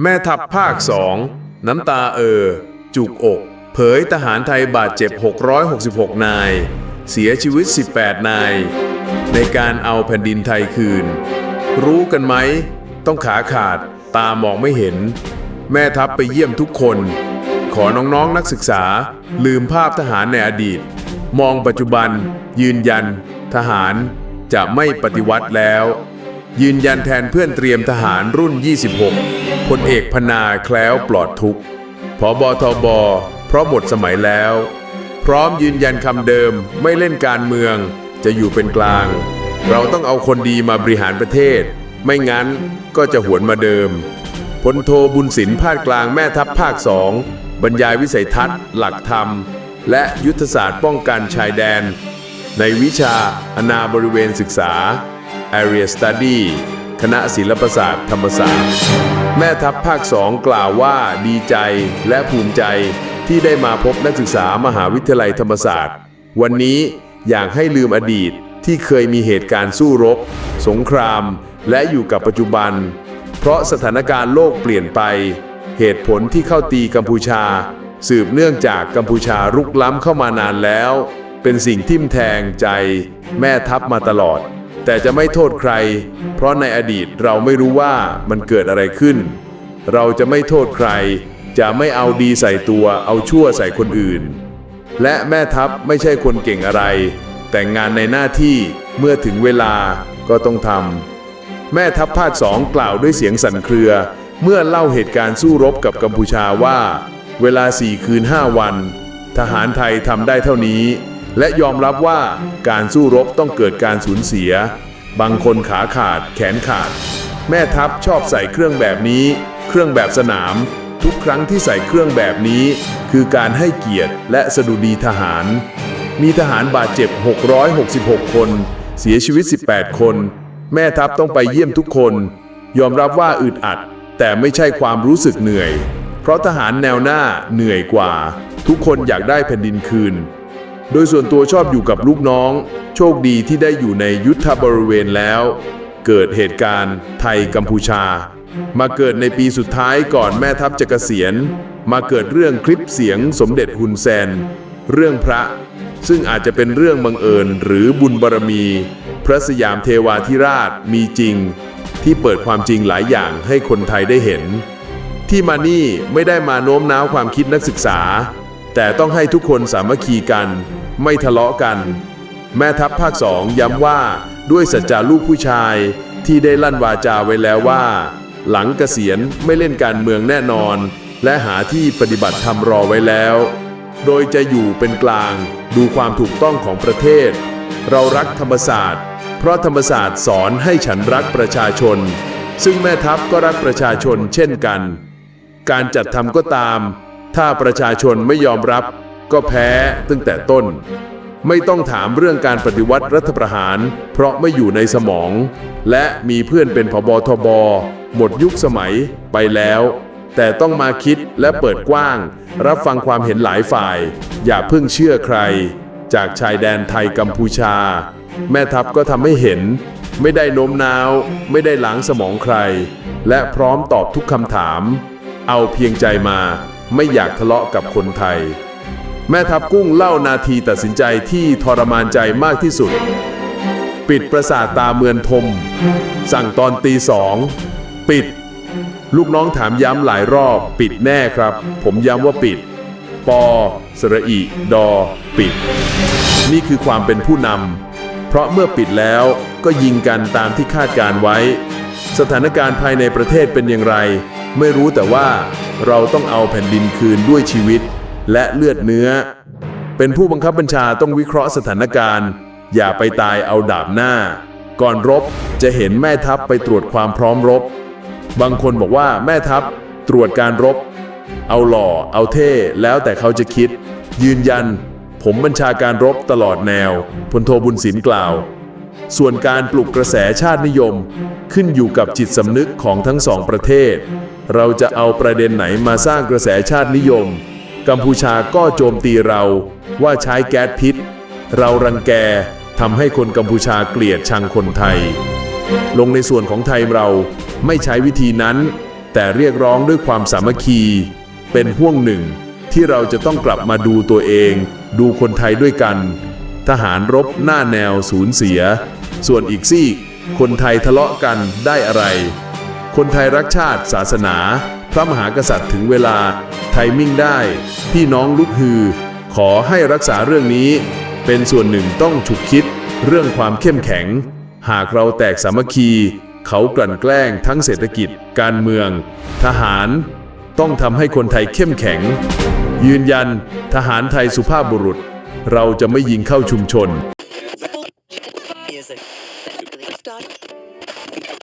แม่ทัพภาคสองน้ำตาเออ จุกอก เผยทหารไทยบาดเจ็บ 666 นาย เสียชีวิต 18 นาย ในการเอาแผ่นดินไทยคืน รู้กันไหม ต้องขาขาดตามองไม่เห็น แม่ทัพไปเยี่ยมทุกคน ขอน้องๆนักศึกษา ลืมภาพทหารในอดีต มองปัจจุบัน ยืนยัน ทหารจะไม่ปฏิวัติแล้ว ยืนยันแทนเพื่อนเตรียมทหารรุ่น 26พลเอกพนาแคล้วปลอดทุกข์ผอบอทบ เพราะหมดสมัยแล้ว พร้อมยืนยันคำเดิมไม่เล่นการเมือง จะอยู่เป็นกลาง เราต้องเอาคนดีมาบริหารประเทศ ไม่งั้นก็จะหวนมาเดิมพลโทบุญสินภาคกลางแม่ทัพภาคสองบรรยายวิสัยทัศน์ หลักธรรม และยุทธศาสตร์ป้องกันชายแดน ในวิชาอนาบริเวณศึกษา Area Study คณะศิลปศาสตร์ธรรมศาสตร์ แม่ทัพภาคสองกล่าวว่าดีใจและภูมิใจที่ได้มาพบนักศึกษามหาวิทยาลัยธรรมศาสตร์ วันนี้อยากให้ลืมอดีตที่เคยมีเหตุการณ์สู้รบ สงคราม และอยู่กับปัจจุบัน เพราะสถานการณ์โลกเปลี่ยนไป เหตุผลที่เข้าตีกัมพูชา สืบเนื่องจากกัมพูชารุกล้ำเข้ามานานแล้ว เป็นสิ่งทิ่มแทงใจ แม่ทัพมาตลอด แต่จะไม่โทษใคร เพราะในอดีตเราไม่รู้ว่ามันเกิดอะไรขึ้น เราจะไม่โทษใคร จะไม่เอาดีใส่ตัวเอาชั่วใส่คนอื่น และแม่ทัพไม่ใช่คนเก่งอะไร แต่งานในหน้าที่เมื่อถึงเวลาก็ต้องทำแม่ทัพภาคสองกล่าวด้วยเสียงสั่นเครือ เมื่อเล่าเหตุการณ์สู้รบกับกัมพูชาว่า เวลาสี่คืนห้าวัน ทหารไทยทำได้เท่านี้ และยอมรับว่าการสู้รบต้องเกิดการสูญเสีย บางคนขาขาด แขนขาด แม่ทัพชอบใส่เครื่องแบบนี้ เครื่องแบบสนาม ทุกครั้งที่ใส่เครื่องแบบนี้ คือการให้เกียรติและสดุดีทหาร มีทหารบาดเจ็บ 666 คน เสียชีวิต 18 คน แม่ทัพต้องไปเยี่ยมทุกคน ยอมรับว่าอึดอัด แต่ไม่ใช่ความรู้สึกเหนื่อย เพราะทหารแนวหน้าเหนื่อยกว่า ทุกคนอยากได้แผ่นดินคืน โดยส่วนตัวชอบอยู่กับลูกน้อง โชคดีที่ได้อยู่ในยุทธบริเวณแล้ว เกิดเหตุการณ์ไทยกัมพูชา มาเกิดในปีสุดท้ายก่อนแม่ทัพจะเกษียณ มาเกิดเรื่องคลิปเสียงสมเด็จฮุนแซน เรื่องพระ ซึ่งอาจจะเป็นเรื่องบังเอิญหรือบุญบารมี พระสยามเทวาธิราชมีจริง ที่เปิดความจริงหลายอย่างให้คนไทยได้เห็น ที่มานี่ไม่ได้มาโน้มน้าวความคิดนักศึกษาแต่ต้องให้ทุกคนสามัคคีกัน ไม่ทะเลาะกัน แม่ทัพภาคสองย้ำว่าด้วยสัจจาลูกผู้ชายที่ได้ลั่นวาจาไว้แล้วว่า หลังเกษียณไม่เล่นการเมืองแน่นอน และหาที่ปฏิบัติธรรมรอไว้แล้ว โดยจะอยู่เป็นกลาง ดูความถูกต้องของประเทศ เรารักธรรมศาสตร์ เพราะธรรมศาสตร์สอนให้ฉันรักประชาชน ซึ่งแม่ทัพก็รักประชาชนเช่นกัน การจัดทำก็ตาม ถ้าประชาชนไม่ยอมรับ ก็แพ้ตั้งแต่ต้น ไม่ต้องถามเรื่องการปฏิวัติรัฐประหาร เพราะไม่อยู่ในสมอง และมีเพื่อนเป็นพบทบ หมดยุคสมัยไปแล้ว แต่ต้องมาคิดและเปิดกว้าง รับฟังความเห็นหลายฝ่าย อย่าเพิ่งเชื่อใคร จากชายแดนไทยกัมพูชา แม่ทัพก็ทำให้เห็น ไม่ได้โน้มน้าว ไม่ได้หล้างสมองใคร และพร้อมตอบทุกคำถาม เอาเพียงใจมาไม่อยากทะเลาะกับคนไทย แม่ทัพกุ้งเล่านาทีตัดสินใจที่ทรมานใจมากที่สุด ปิดประสาทตาเมือนทม สั่งตอนตีสองปิด ลูกน้องถามย้ำหลายรอบ ปิดแน่ครับ ผมย้ำว่าปิด ปอสระอิดอ ปิด นี่คือความเป็นผู้นำเพราะเมื่อปิดแล้วก็ยิงกันตามที่คาดการไว้ สถานการณ์ภายในประเทศเป็นอย่างไร ไม่รู้แต่ว่าเราต้องเอาแผ่นดินคืนด้วยชีวิต และเลือดเนื้อ เป็นผู้บังคับบัญชาต้องวิเคราะห์สถานการณ์ อย่าไปตายเอาดาบหน้า ก่อนรบจะเห็นแม่ทัพไปตรวจความพร้อมรบ บางคนบอกว่าแม่ทัพตรวจการรบ เอาหล่อ เอาเท่ แล้วแต่เขาจะคิด ยืนยัน ผมบัญชาการรบตลอดแนวพลโทบุญสินกล่าว ส่วนการปลุกกระแสชาตินิยม ขึ้นอยู่กับจิตสำนึกของทั้งสองประเทศ เราจะเอาประเด็นไหนมาสร้างกระแสชาตินิยม กัมพูชาก็โจมตีเราว่าใช้แก๊สพิษ เรารังแกทำให้คนกัมพูชาเกลียดชังคนไทย ลงในส่วนของไทยเราไม่ใช้วิธีนั้น แต่เรียกร้องด้วยความสามัคคี เป็นห่วงหนึ่งที่เราจะต้องกลับมาดูตัวเอง ดูคนไทยด้วยกัน ทหารรบหน้าแนวสูญเสีย ส่วนอีกซีกคนไทยทะเลาะกันได้อะไร คนไทยรักชาติศาสนา พระมหากษัตริย์ถึงเวลา ไทมิ่งได้ พี่น้องลุกฮือ ขอให้รักษาเรื่องนี้ เป็นส่วนหนึ่งต้องฉุกคิด เรื่องความเข้มแข็ง หากเราแตกสามัคคี เขากลั่นแกล้งทั้งเศรษฐกิจ การเมือง ทหาร ต้องทำให้คนไทยเข้มแข็ง ยืนยัน ทหารไทยสุภาพบุรุษ เราจะไม่ยิงเข้าชุมชน